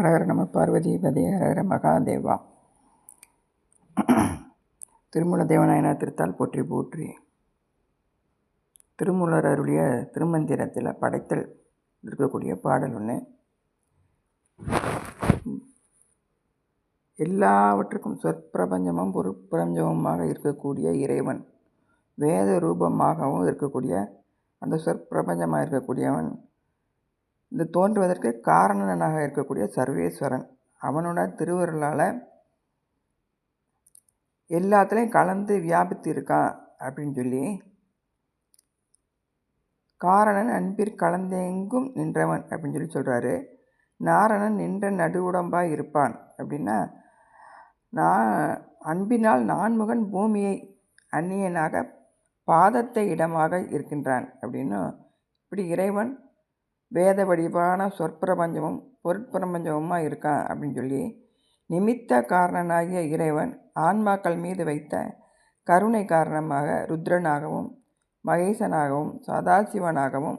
ஹரஹர நம பார்வதி பதே ஹரஹர மகாதேவா. திருமூல தேவநாயனா திருத்தால் போற்றி போற்றி. திருமூலர் அருளிய திருமந்திரத்தில் படைத்தல் இருக்கக்கூடிய பாடல் ஒன்று எல்லாவற்றுக்கும் சொற்பிரபஞ்சமும் பொருட்பிரபஞ்சமுமாக இருக்கக்கூடிய இறைவன் வேத ரூபமாகவும் இருக்கக்கூடிய அந்த சொற்பிரபஞ்சமாக இருக்கக்கூடியவன் இந்த தோன்றுவதற்கு காரணனாக இருக்கக்கூடிய சர்வேஸ்வரன். அவனோட திருவருளால் எல்லாத்துலேயும் கலந்து வியாபித்து இருக்கான் அப்படின்னு சொல்லி காரணன் அன்பிற் கலந்தெங்கும் நின்றவன் அப்படின்னு சொல்லி சொல்கிறாரு நாரணன் நின்ற நடுவுடம்பாக இருப்பான். அப்படின்னா நான் அன்பினால் நான்முகன் பூமியை அந்நியனாக பாதத்தை இடமாக இருக்கின்றான் அப்படின்னு இப்படி இறைவன் வேத வடிவான சொற்பிரபஞ்சமும் பொருட்பிரபஞ்சமுமாக இருக்கான் அப்படின்னு சொல்லி நிமித்த காரணனாகிய இறைவன் ஆன்மாக்கள் மீது வைத்த கருணை காரணமாக ருத்ரனாகவும் மகேசனாகவும் சதாசிவனாகவும்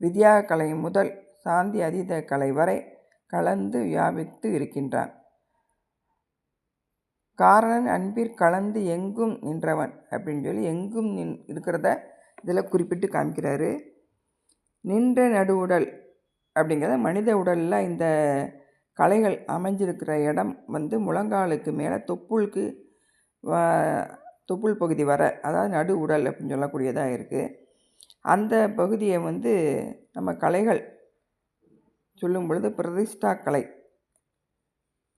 வித்யா கலை முதல் சாந்தி அதீத கலை வரை கலந்து வியாபித்து இருக்கின்றான். காரணன் அன்பிற் கலந்து எங்கும் நின்றவன் அப்படின்னு சொல்லி எங்கும் நின் இருக்கிறத இதில் குறிப்பிட்டு காமிக்கிறாரு. நின்ற நடுவுடல் அப்படிங்கிறத மனித உடலில் இந்த கலைகள் அமைஞ்சிருக்கிற இடம் வந்து முழங்காலுக்கு மேலே தொப்புளுக்கு தொப்புள் பகுதி வர அதாவது நடு உடல் அப்படின்னு சொல்லக்கூடியதாக இருக்குது அந்த பகுதியை வந்து நம்ம கலைகள் சொல்லும் பொழுது பிரதிஷ்டா கலை.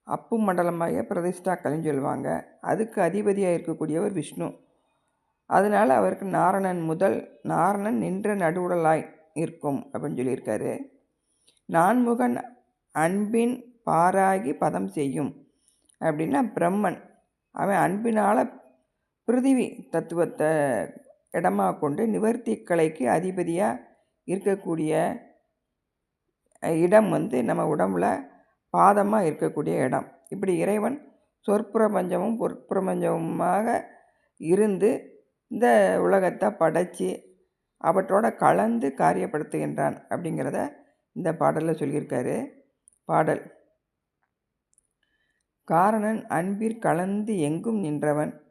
அப்பு மண்டலமாக பிரதிஷ்டா கலைன்னு சொல்லுவாங்க. அதுக்கு அதிபதியாக இருக்கக்கூடியவர் விஷ்ணு. அதனால் அவருக்கு நாரணன் முதல் நாரணன் நின்ற நடுவுடலாய் இருக்கும் அப்படின்னு சொல்லியிருக்காரு. நான்முகன் அன்பின் பாராகி பதம் செய்யும் அப்படின்னா பிரம்மன். அவன் அன்பினால் பிருதிவி தத்துவத்தை இடமாக கொண்டு நிவர்த்தி கலைக்கு அதிபதியாக இருக்கக்கூடிய இடம் வந்து நம்ம உடம்புல பாதமாக இருக்கக்கூடிய இடம். இப்படி இறைவன் சொற்பிரபஞ்சமும் பொற்பிரபஞ்சமுமாக இருந்து இந்த உலகத்தை படைச்சி அவற்றோட கலந்து காரியப்படுத்துகின்றான் அப்படிங்கிறத இந்த பாடலில் சொல்லியிருக்காரு. பாடல். காரணன் அன்பிற் கலந்து எங்கும் நின்றவன்.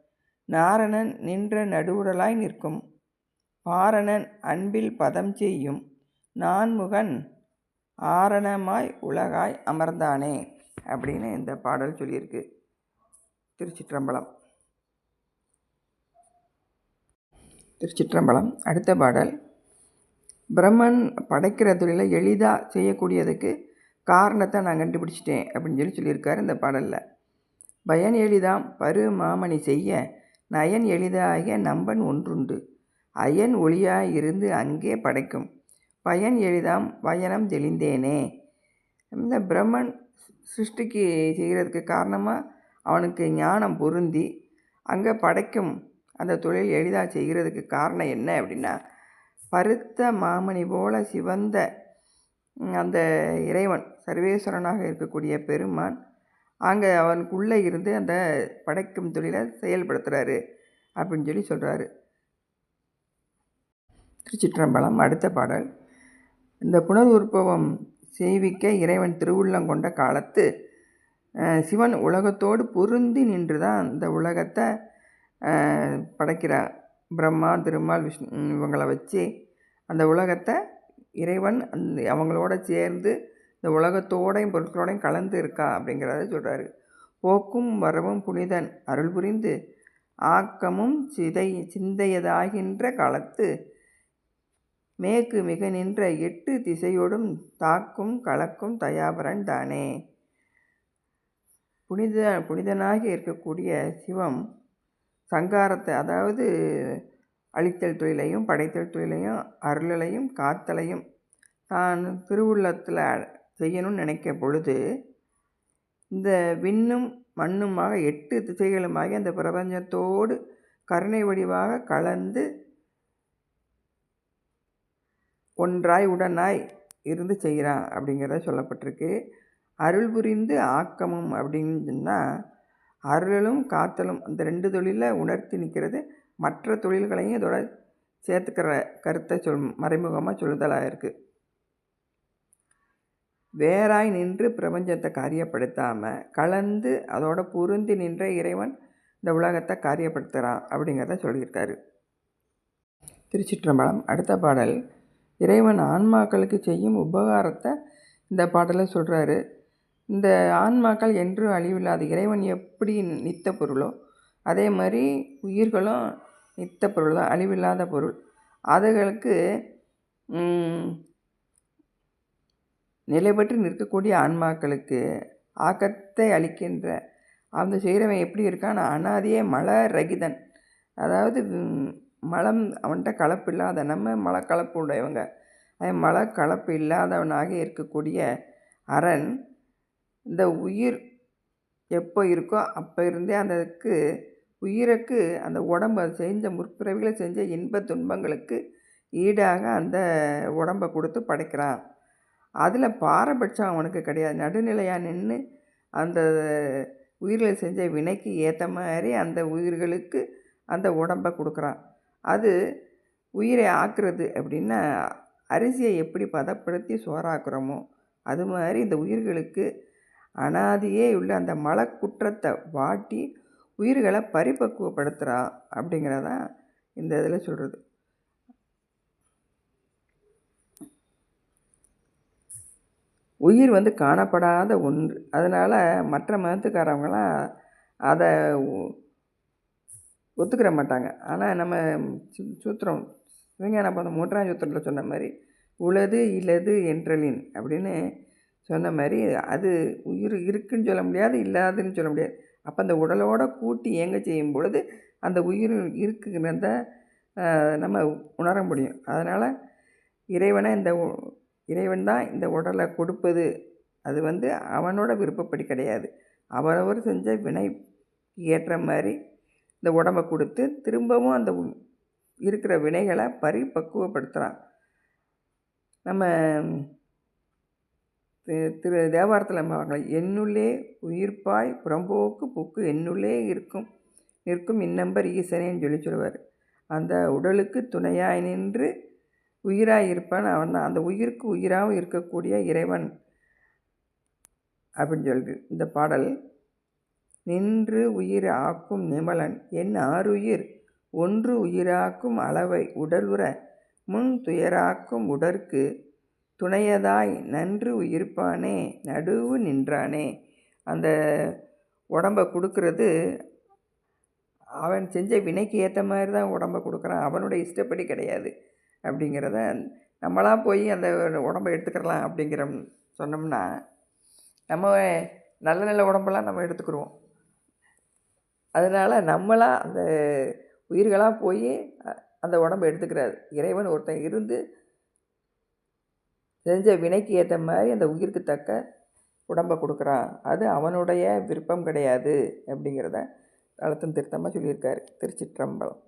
நாரணன் நின்ற நடுவுடலாய் நிற்கும். பாரணன் அன்பில் பதம் செய்யும். நான்முகன் ஆரணமாய் உலகாய் அமர்ந்தானே அப்படின்னு இந்த பாடல் சொல்லியிருக்கு. திருச்சிற்றம்பலம். திருச்சிற்றம்பலம். அடுத்த பாடல். பிரம்மன் படைக்கிற தொழிலை எளிதாக செய்யக்கூடியதுக்கு காரணத்தை நான் கண்டுபிடிச்சிட்டேன் அப்படின்னு சொல்லி சொல்லியிருக்காரு இந்த பாடலில். பயன் எளிதாம் பரு மாமணி செய்ய நயன் எளிதாக நம்பன் ஒன்றுண்டு. அயன் ஒளியாய் இருந்து அங்கே படைக்கும். பயன் எளிதாம் பயணம் தெளிந்தேனே. இந்த பிரம்மன் சிருஷ்டிக்கு செய்கிறதுக்கு காரணமாக அவனுக்கு ஞானம் பொருந்தி அங்கே படைக்கும் அந்த தொழில் எளிதாக செய்கிறதுக்கு காரணம் என்ன அப்படின்னா பருத்த மாமணி போல சிவந்த அந்த இறைவன் சர்வேஸ்வரனாக இருக்கக்கூடிய பெருமான் அங்கே அவனுக்குள்ளே இருந்து அந்த படைக்கும் தொழிலை செயல்படுத்துகிறாரு அப்படின்னு சொல்லி சொல்கிறாரு திருச்சிற்றம்பலம் அடுத்த பாடல். இந்த புனர் உற்பவம் செய்விக்க இறைவன் திருவுள்ளம் கொண்ட காலத்து சிவன் உலகத்தோடு பொருந்தி நின்று தான் இந்த உலகத்தை படைக்கிறார் பிரம்மா திருமால் விஷ்ணு இவங்களை வச்சு அந்த உலகத்தை இறைவன் அந்த அவங்களோட சேர்ந்து இந்த உலகத்தோடையும் பொருட்களோடையும் கலந்து இருக்கா அப்படிங்கிறத சொல்கிறாரு போக்கும் வரவும் புனிதன். அருள் புரிந்து ஆக்கமும் சிதை சிந்தையதாகின்ற காலத்து மேற்கு மிக நின்ற எட்டு திசையோடும் தாக்கும் கலக்கும் தயாபரன் தானே. புனித புனிதனாக இருக்கக்கூடிய சிவம் சங்காரத்தை அதாவது அழித்தல் தொழிலையும் படைத்தல் தொழிலையும் அருளலையும் காத்தலையும் தான் திருவுள்ளத்தில் செய்யணும்னு நினைக்க பொழுது இந்த விண்ணும் மண்ணுமாக எட்டு திசைகளுமாகி அந்த பிரபஞ்சத்தோடு கருணை வடிவாக கலந்து ஒன்றாய் உடனாய் இருந்து செய்கிறான் அப்படிங்கிறத சொல்லப்பட்டிருக்கு. அருள் புரிந்து ஆக்கமும் அப்படின்னு சொன்னால் அருளும் காத்தலும் அந்த ரெண்டு தொழிலில் உணர்த்தி நிற்கிறது மற்ற தொழில்களையும் இதோட சேர்த்துக்கிற கருத்தை சொல் மறைமுகமாக சொல்லுதலாக இருக்குது வேறாய் நின்று பிரபஞ்சத்தை காரியப்படுத்தாமல் கலந்து அதோட பொருந்தி நின்ற இறைவன் இந்த உலகத்தை காரியப்படுத்துகிறான் அப்படிங்கிறத சொல்லியிருக்காரு. திருச்சிற்றம்பலம் அடுத்த பாடல். இறைவன் ஆன்மாக்களுக்கு செய்யும் உபகாரத்தை இந்த பாடலில் சொல்கிறாரு இந்த ஆன்மாக்கள் என்றும் அழிவில்லாத இறைவன் எப்படி நித்த பொருளோ அதே மாதிரி உயிர்களும் நித்த பொருள் தான் அழிவில்லாத பொருள். அதுகளுக்கு நிலைபெற்று நிற்கக்கூடிய ஆன்மாக்களுக்கு ஆக்கத்தை அளிக்கின்ற அந்த செய்கிறவன் எப்படி இருக்கான்? அனாதியே மல ரகிதன். அதாவது மலம் அவன்கிட்ட கலப்பு இல்லாத நம்ம மலக்கலப்பு உடையவங்க. அதே கலப்பு இல்லாதவனாக இருக்கக்கூடிய அரண் இந்த உயிர் எப்போ இருக்கோ அப்போ இருந்தே அந்தக்கு உயிருக்கு அந்த உடம்பை செஞ்ச முற்பிறவிகளை செஞ்ச இன்ப துன்பங்களுக்கு ஈடாக அந்த உடம்பை கொடுத்து படைக்கிறான் அதில் பாரபட்சம் அவனுக்கு கிடையாது. நடுநிலையாக நின்று அந்த உயிர்களை செஞ்ச வினைக்கு ஏற்ற மாதிரி அந்த உயிர்களுக்கு அந்த உடம்பை கொடுக்குறான் அது உயிரை ஆக்குறது அப்படின்னா அரிசியை எப்படி பதப்படுத்தி சோறாக்குறோமோ அது மாதிரி இந்த உயிர்களுக்கு அனாதியே உள்ள அந்த மலக்குற்றத்தை வாட்டி உயிர்களை பரிபக்குவப்படுத்துகிறான் அப்படிங்கிறதான் இந்த இதில் சொல்கிறது. உயிர் வந்து காணப்படாத ஒன்று. அதனால் மற்ற மதத்துக்காரவங்களாம் அதை ஒத்துக்கிற மாட்டாங்க. ஆனால் நம்ம சு சூத்திரம் சிவஞான பதம் மூன்றாம் சூத்திரத்தில் சொன்ன மாதிரி உளது இலது என்றலின் அப்படின்னு சொன்ன மாதிரி அது உயிர் இருக்குன்னு சொல்ல முடியாது இல்லாதுன்னு சொல்ல முடியாது. அப்போ அந்த உடலோட கூட்டி இயங்க செய்யும் பொழுது அந்த உயிர் இருக்குங்கிறத நம்ம உணர முடியும். அதனால் இறைவனை இந்த இறைவன் தான் இந்த உடலை கொடுப்பது. அது வந்து அவனோட விருப்பப்படி கிடையாது. அவரவர் செஞ்ச வினை ஏற்ற மாதிரி இந்த உடம்பை கொடுத்து திரும்பவும் அந்த இருக்கிற வினைகளை பரிபக்குவப்படுத்துகிறான் நம்ம திரு தேவாரத்தில் நம்ம என்னுள்ளே உயிர்ப்பாய் புறம்போக்கு புக்கு என்னுள்ளே இருக்கும் நிற்கும் இன்னம்பர் ஈசனேன்னு சொல்லி சொல்லுவார். அந்த உடலுக்கு துணையாய் நின்று உயிராக இருப்பான் அவன் தான். அந்த உயிருக்கு உயிராகவும் இருக்கக்கூடிய இறைவன் அப்படின்னு சொல்லிட்டு இந்த பாடல். நின்று உயிர் ஆக்கும் நிமலன் என் ஆறுயிர் ஒன்று உயிராக்கும் அளவை உடலுற முன் துயராக்கும் உடற்கு துணையதாய் நன்று உயிர்ப்பானே நடுவு நின்றானே. அந்த உடம்பை கொடுக்கறது அவன் செஞ்ச வினைக்கு ஏற்ற மாதிரி தான் உடம்பை கொடுக்குறான். அவனுடைய இஷ்டப்படி கிடையாது அப்படிங்கிறத நம்மளாக போய் அந்த உடம்பை எடுத்துக்கிறலாம் அப்படிங்கிற சொன்னோம்னா நம்ம நல்ல நல்ல உடம்பெல்லாம் நம்ம எடுத்துக்கிறோம் அதனால் நம்மளாக அந்த உயிர்களாக போய் அந்த உடம்பை எடுத்துக்கிறாரு. இறைவன் ஒருத்தன் இருந்து செஞ்ச வினைக்கு ஏற்ற மாதிரி அந்த உயிருக்கு தக்க உடம்பை கொடுக்குறான். அது அவனுடைய விருப்பம் கிடையாது அப்படிங்கிறத அழுத்தம் திருத்தமாக சொல்லியிருக்காரு திருச்சிற்றம்பலம்.